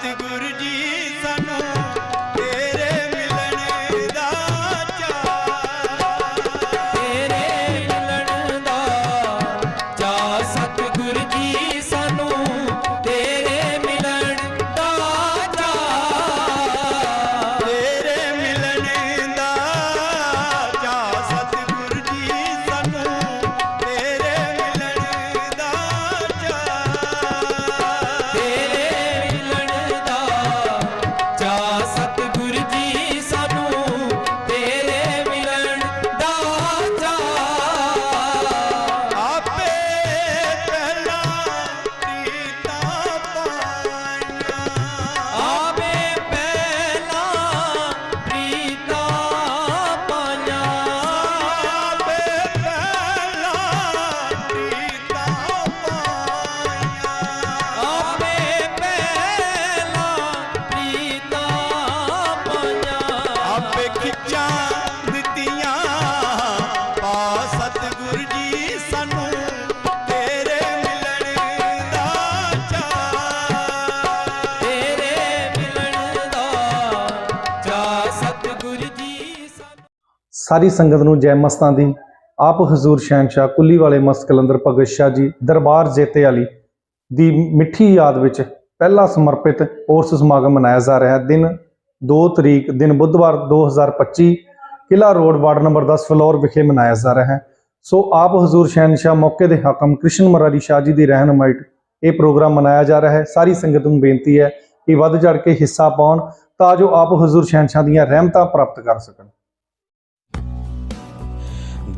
सतगुरु ਸਾਰੀ ਸੰਗਤ ਨੂੰ ਜੈ ਮਸਤਾਂ ਦੀ। ਆਪ ਹਜ਼ੂਰ ਸ਼ਹਿਨशाह ਕੁੱਲੀ ਵਾਲੇ ਮਸਤ ਕਲੰਦਰ ਭਗਤ ਸ਼ਾਹ ਜੀ ਦਰਬਾਰ ਜੇਤੇ ਵਾਲੀ ਦੀ ਮਿੱਠੀ ਯਾਦ ਵਿੱਚ ਪਹਿਲਾ ਸਮਰਪਿਤ ਔਰਸ ਸਮਾਗਮ ਮਨਾਇਆ ਜਾ ਰਿਹਾ ਦਿਨ 2 ਤਰੀਕ, ਦਿਨ ਬੁੱਧਵਾਰ 2025 ਕਿਲਾ ਰੋਡ ਵਾਰਡ ਨੰਬਰ 10 ਫਲੋਰ ਵਿਖੇ ਮਨਾਇਆ ਜਾ ਰਿਹਾ ਹੈ। ਸੋ ਆਪ ਹਜ਼ੂਰ ਸ਼ਹਿਨशाह ਮੌਕੇ ਦੇ ਹਾਕਮ ਕ੍ਰਿਸ਼ਨ ਮਰਾਰੀ ਸ਼ਾਹ ਜੀ ਦੀ ਰਹਿਨਮਾਈ ਇਹ ਪ੍ਰੋਗਰਾਮ ਮਨਾਇਆ ਜਾ ਰਿਹਾ ਹੈ। ਸਾਰੀ ਸੰਗਤ ਨੂੰ ਬੇਨਤੀ ਹੈ ਕਿ ਵੱਧ ਚੜ ਕੇ ਹਿੱਸਾ ਪਾਉਣ ਤਾਂ ਜੋ ਆਪ ਹਜ਼ੂਰ ਸ਼ਹਿਨशाह ਦੀਆਂ ਰਹਿਮਤਾਂ ਪ੍ਰਾਪਤ ਕਰ ਸਕਣ।